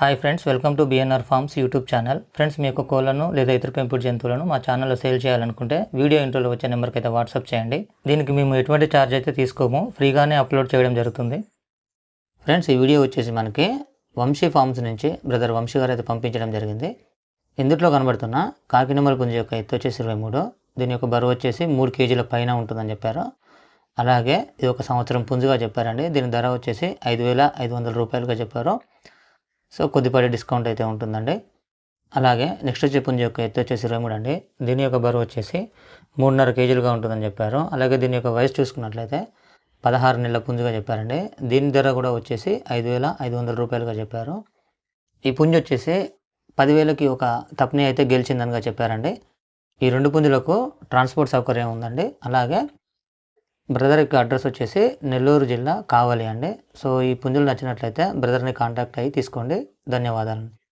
Hi friends welcome to BNR farms YouTube channel friends మీ యొక్క కోళ్ళను లేదా ఇతర పెంపుడు జంతువులను మా ఛానల్లో సేల్ చేయాలనుకుంటే వీడియో ఇంట్రోలో వచ్చే నెంబర్కి అయితే వాట్సాప్ చేయండి. దీనికి మేము ఎటువంటి ఛార్జ్ అయితే తీసుకోము ఫ్రీగానే అప్లోడ్ చేయడం జరుగుతుంది. ఫ్రెండ్స్ ఈ వీడియో వచ్చేసి మనకి వంశీ ఫార్మ్స్ నుంచి బ్రదర్ వంశీ గారు అయితే పంపించడం జరిగింది. ఇందులో కనబడుతున్న కాకినమల పుంజి యొక్క ఎత్తు వచ్చేసి ఇరవై మూడు. దీని యొక్క బరువు వచ్చేసి మూడు కేజీల పైన ఉంటుందని చెప్పారు. అలాగే ఇది ఒక సంవత్సరం పుంజుగా చెప్పారండి. దీని ధర వచ్చేసి ఐదు వేల ఐదు వందల రూపాయలుగా చెప్పారు. సో కొద్దిపాటి డిస్కౌంట్ అయితే ఉంటుందండి. అలాగే నెక్స్ట్ వచ్చే పుంజు యొక్క ఎత్తు వచ్చేసి ఇరవై మూడు అండి. దీని యొక్క బరువు వచ్చేసి మూడున్నర కేజీలుగా ఉంటుందని చెప్పారు. అలాగే దీని యొక్క వయసు చూసుకున్నట్లయితే పదహారు నెలల పుంజుగా చెప్పారండి. దీని ధర కూడా వచ్చేసి ఐదు వేల ఐదు వందల రూపాయలుగా చెప్పారు. ఈ పుంజు వచ్చేసి పదివేలకి ఒక తప్ని అయితే గెలిచిందనిగా చెప్పారండి. ఈ రెండు పుంజులకు ట్రాన్స్పోర్ట్ సౌకర్యం ఉందండి. అలాగే బ్రదర్ యొక్క అడ్రస్ వచ్చేసి నెల్లూరు జిల్లా కావాలి అండి. సో ఈ పుంజులు నచ్చినట్లయితే బ్రదర్ని కాంటాక్ట్ అయ్యి తీసుకోండి. ధన్యవాదాలు.